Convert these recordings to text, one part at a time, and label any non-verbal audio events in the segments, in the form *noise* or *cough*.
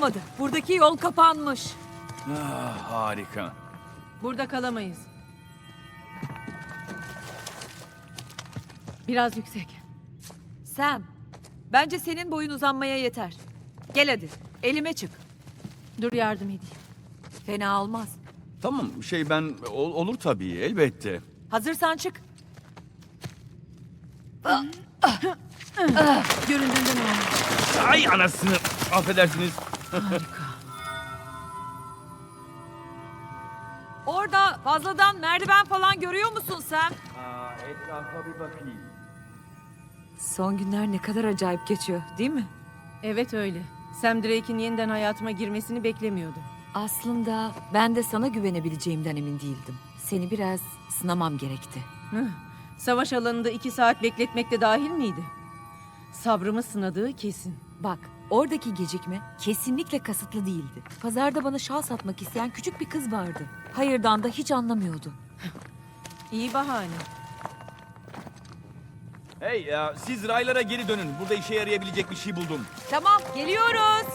olmadı. Buradaki yol kapanmış. Ah, harika. Burada kalamayız. Biraz yüksek. Sam, bence senin boyun uzanmaya yeter. Gel hadi, elime çık. Dur yardım edeyim. Fena olmaz. Tamam şey ben ol- olur tabii elbette. Hazırsan çık. Göründüğünden olmuş. Ay anasını. Affedersiniz. Orada fazladan merdiven falan görüyor musun Sam? Aa, etrafa bir bakayım. Son günler ne kadar acayip geçiyor, değil mi? Evet öyle. Sam Drake'in yeniden hayatıma girmesini beklemiyordum. Aslında ben de sana güvenebileceğimden emin değildim. Seni biraz sınamam gerekti. Hıh. Savaş alanında iki saat bekletmek de dahil miydi? Sabrımı sınadığı kesin. Bak, oradaki gecikme kesinlikle kasıtlı değildi. Pazarda bana şal satmak isteyen küçük bir kız vardı. Hayırdan da hiç anlamıyordu. İyi bahane. Hey ya siz raylara geri dönün. Burada işe yarayabilecek bir şey buldum. Tamam, geliyoruz.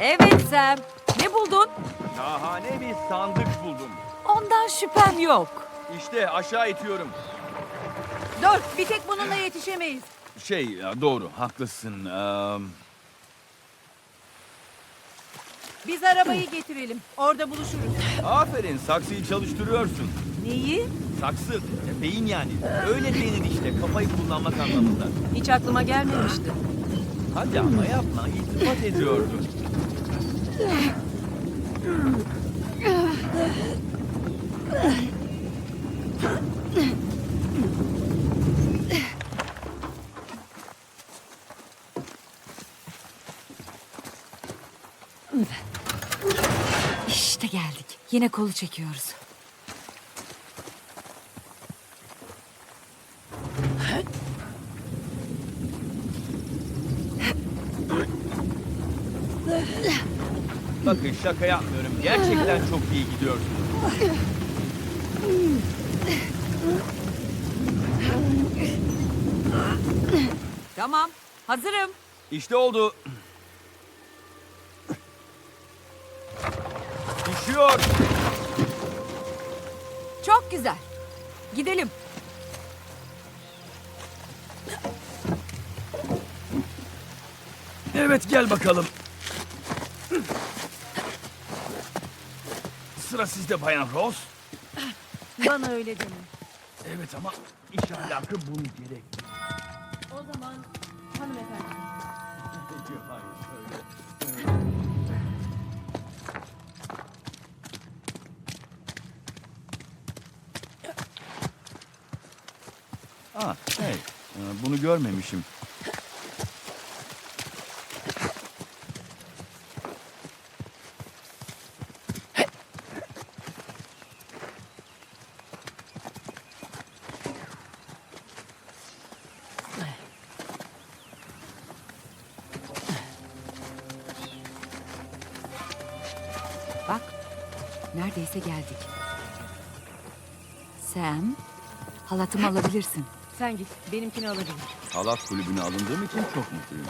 Evet Sam, ne buldun? Şahane bir sandık buldum. Ondan şüphem yok. İşte aşağı itiyorum. Dur, bir tek bununla yetişemeyiz. Şey ya, doğru haklısın. Ee, Biz arabayı getirelim. Orada buluşuruz. aferin saksıyı çalıştırıyorsun. Neyi? Saksı, e, beyin yani. Öyle denir işte kafayı kullanmak anlamında. Hiç aklıma gelmemişti. Hadi ama yapma iltifat ediyordu. İşte geldik. Yine kolu çekiyoruz. Bakın şaka yapmıyorum. Gerçekten çok iyi gidiyorsunuz. Tamam, hazırım. İşte oldu. Düşüyor. Çok güzel. Gidelim. Evet gel bakalım. Sıra sizde Bayan Rose. Bana öyle deme. Evet ama iş ahlakı bunu gerek. O zaman hanımefendi. Aa, hey, e, bunu görmemişim. Bak, neredeyse geldik. Sam, halatımı alabilirsin. Sen git. Benimkini alabilir. Halat kulübüne alındığım için çok mutluyum.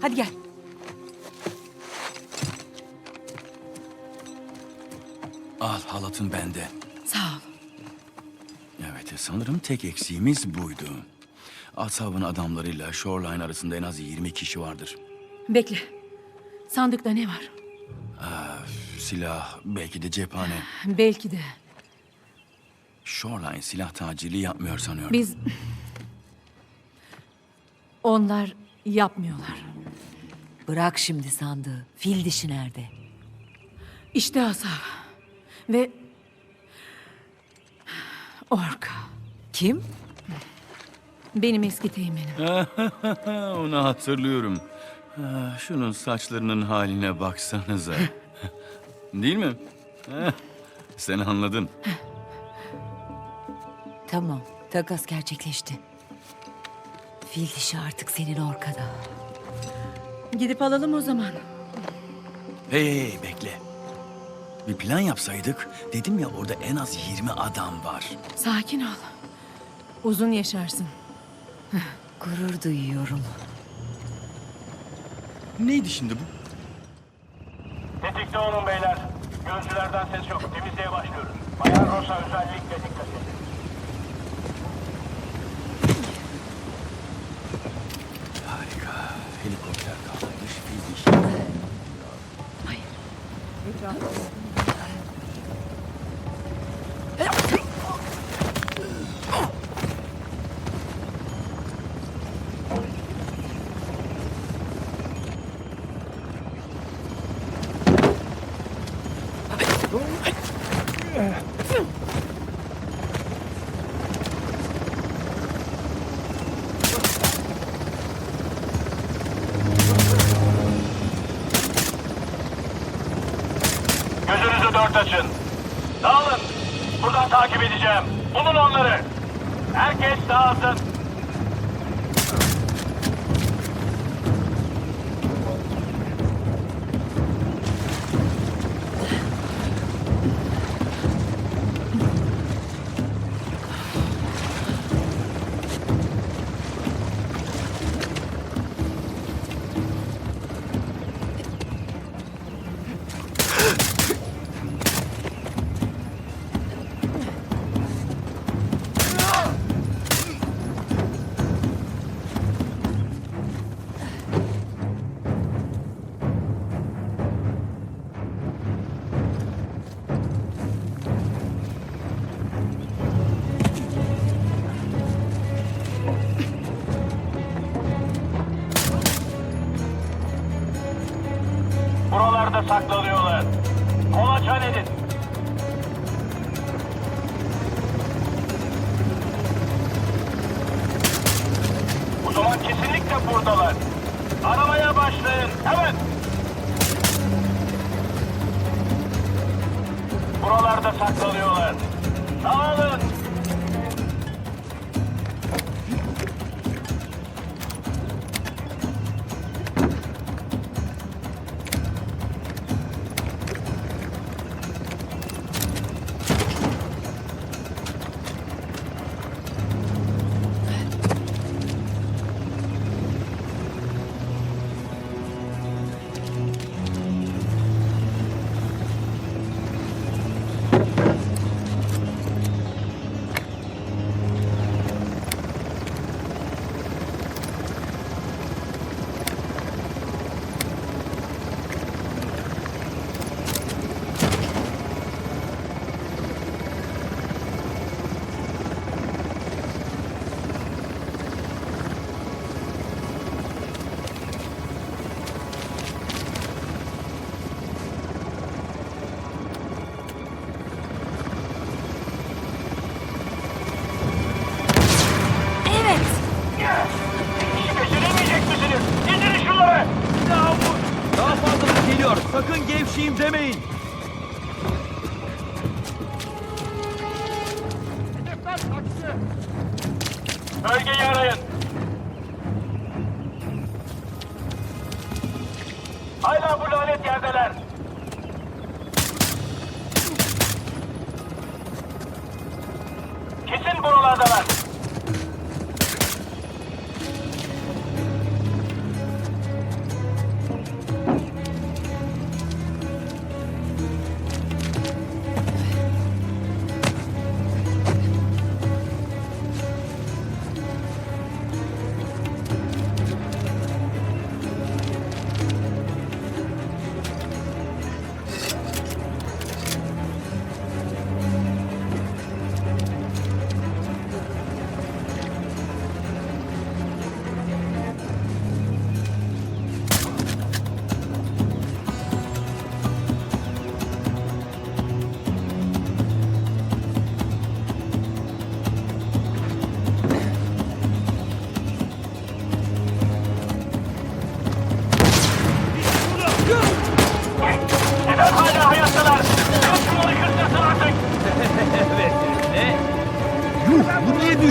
Hadi gel. Al halatın bende. Sağ ol. Evet sanırım tek eksiğimiz buydu. Asabın adamlarıyla Shoreline arasında en az 20 kişi vardır. Bekle. Sandıkta ne var? Silah, belki de cephane. Belki de. Shoreline silah tacirliği yapmıyor sanıyorum. Biz... Onlar yapmıyorlar. Bırak şimdi sandığı. Fil dişi nerede? İşte Asaf. Ve... Orka. Kim? Benim eski teğmenim. *laughs* Onu hatırlıyorum. Şunun saçlarının haline baksanıza. *laughs* Değil mi? Sen anladın. Tamam, takas gerçekleşti. Fil dişi artık senin orkada. Gidip alalım o zaman. Hey, hey, hey, bekle. Bir plan yapsaydık. Dedim ya orada en az 20 adam var. Sakin ol. Uzun yaşarsın. *laughs* Gurur duyuyorum. Neydi şimdi bu? Tetikte olun beyler. Gözcülerden ses yok. Temizliğe başlıyoruz. Bayan Rosa özellikle dikkat edin. Harika. Helikopter kalmış. Fil dişi. Gözünüzü dört açın. Dağılın. Buradan takip edeceğim. Bulun onları. Herkes dağılsın.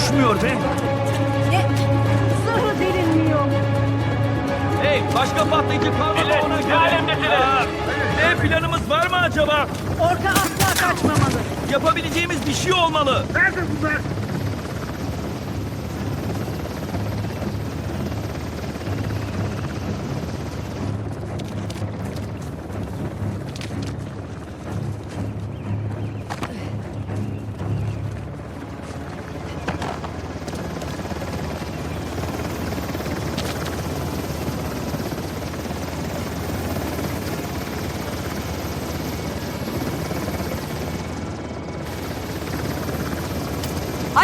Düşmüyor be? Zırhı delinmiyor. Hey başka patlayıcı kalmadı ona ne göre. alemdesiniz? Ya, Ne planımız var mı acaba? Orka asla kaçmamalı. Yapabileceğimiz bir şey olmalı.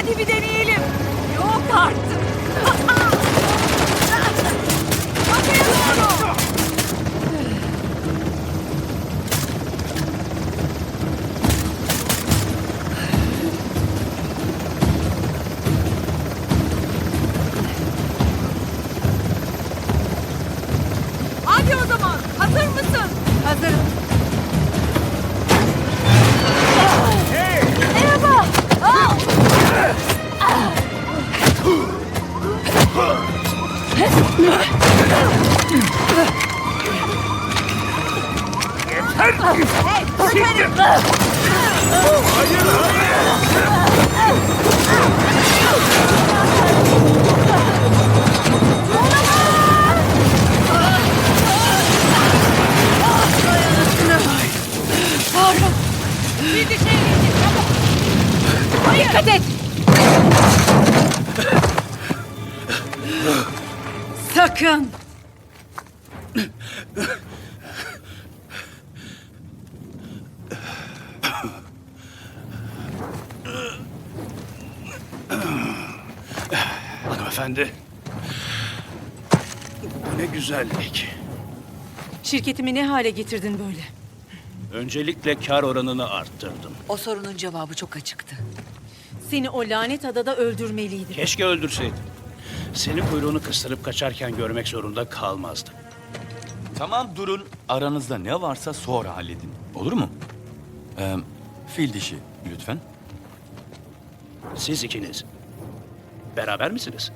Hadi bir deneyelim. Bir dışarı geçin. Çabuk. Dikkat et. Sakın. Hanımefendi. Bu ne güzellik. Şirketimi ne hale getirdin böyle? Öncelikle kar oranını arttırdım. O sorunun cevabı çok açıktı. Seni o lanet adada öldürmeliydim. Keşke öldürseydim. Seni kuyruğunu kıstırıp kaçarken görmek zorunda kalmazdım. Tamam durun. Aranızda ne varsa sonra halledin. Olur mu? Ee, fil dişi lütfen. Siz ikiniz. Beraber misiniz?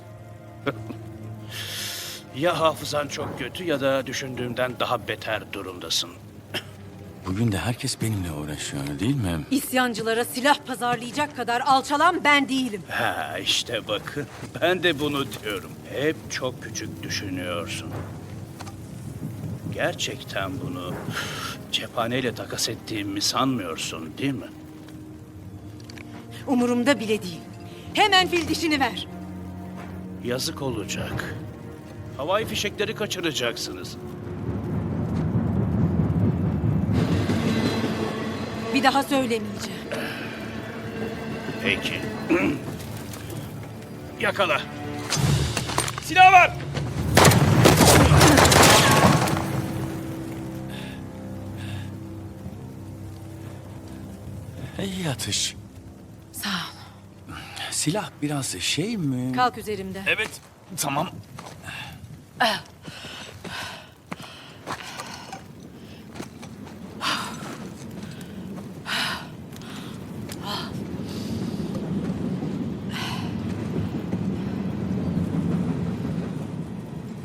*laughs* ya hafızan çok kötü ya da düşündüğümden daha beter durumdasın. *clears throat* Bugün de herkes benimle uğraşıyor değil mi? İsyancılara silah pazarlayacak kadar alçalan ben değilim. Ha işte bakın. Ben de bunu diyorum. Hep çok küçük düşünüyorsun. Gerçekten bunu *sniffs* cephaneyle takas ettiğimi sanmıyorsun değil mi? Umurumda bile değil. Hemen fil dişini ver. Yazık olacak. Havai fişekleri kaçıracaksınız. Bir daha söylemeyeceğim. Peki. *clears throat* Yakala. Silah var. İyi atış. Silah biraz şey mi? Kalk üzerimden. Evet, tamam.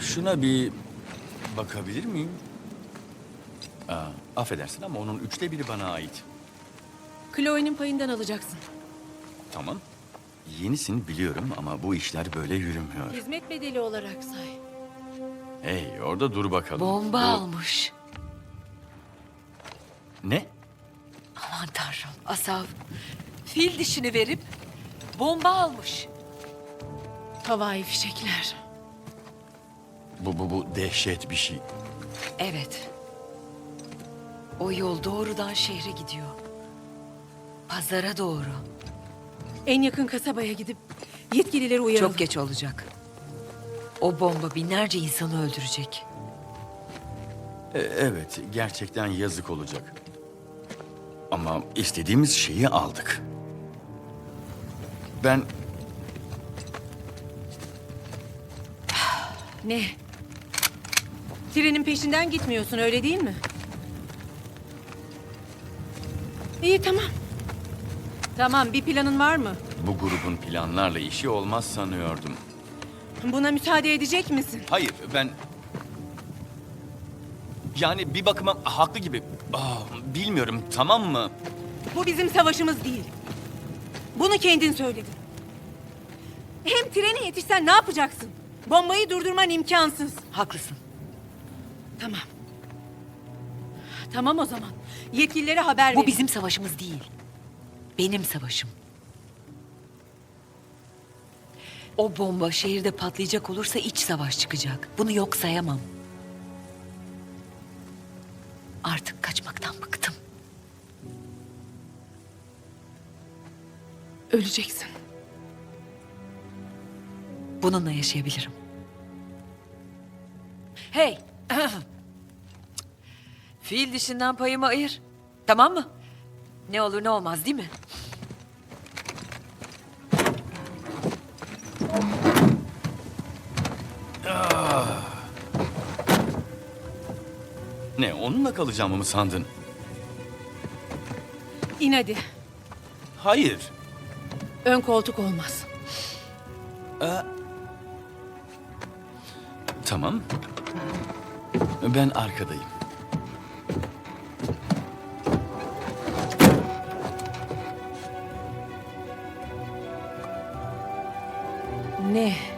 Şuna bir bakabilir miyim? Aa, affedersin ama onun üçte biri bana ait. Chloe'nin payından alacaksın. Tamam. Yenisin biliyorum ama bu işler böyle yürümüyor. Hizmet bedeli olarak say. Hey orada dur bakalım. Bomba Bu- almış. Ne? Aman tanrım. Asav fil dişini verip bomba almış. Havai fişekler. Bu, bu, bu dehşet bir şey. Evet. O yol doğrudan şehre gidiyor. Pazara doğru. En yakın kasabaya gidip yetkilileri uyaralım. Çok geç olacak. O bomba binlerce insanı öldürecek. E, evet, gerçekten yazık olacak. Ama istediğimiz şeyi aldık. Ben Ne? Trenin peşinden gitmiyorsun öyle değil mi? İyi tamam. Tamam bir planın var mı? Bu grubun planlarla işi olmaz sanıyordum. Buna müsaade edecek misin? Hayır, ben... Yani bir bakıma haklı gibi. Aa, bilmiyorum, tamam mı? Bu bizim savaşımız değil. Bunu kendin söyledin. Hem trene yetişsen ne yapacaksın? Bombayı durdurman imkansız. Haklısın. Tamam. Tamam o zaman. Yetkililere haber Bu verin. bizim savaşımız değil. Benim savaşım. O bomba şehirde patlayacak olursa iç savaş çıkacak. Bunu yok sayamam. Artık kaçmaktan bıktım. Öleceksin. Bununla yaşayabilirim. Hey! *clears throat* Fiil dişinden payımı ayır. Tamam mı? Ne olur ne olmaz değil mi? Ne onunla kalacağımı mı sandın? İn hadi. Hayır. Ön koltuk olmaz. Ee, tamam. Ben arkadayım. Ne?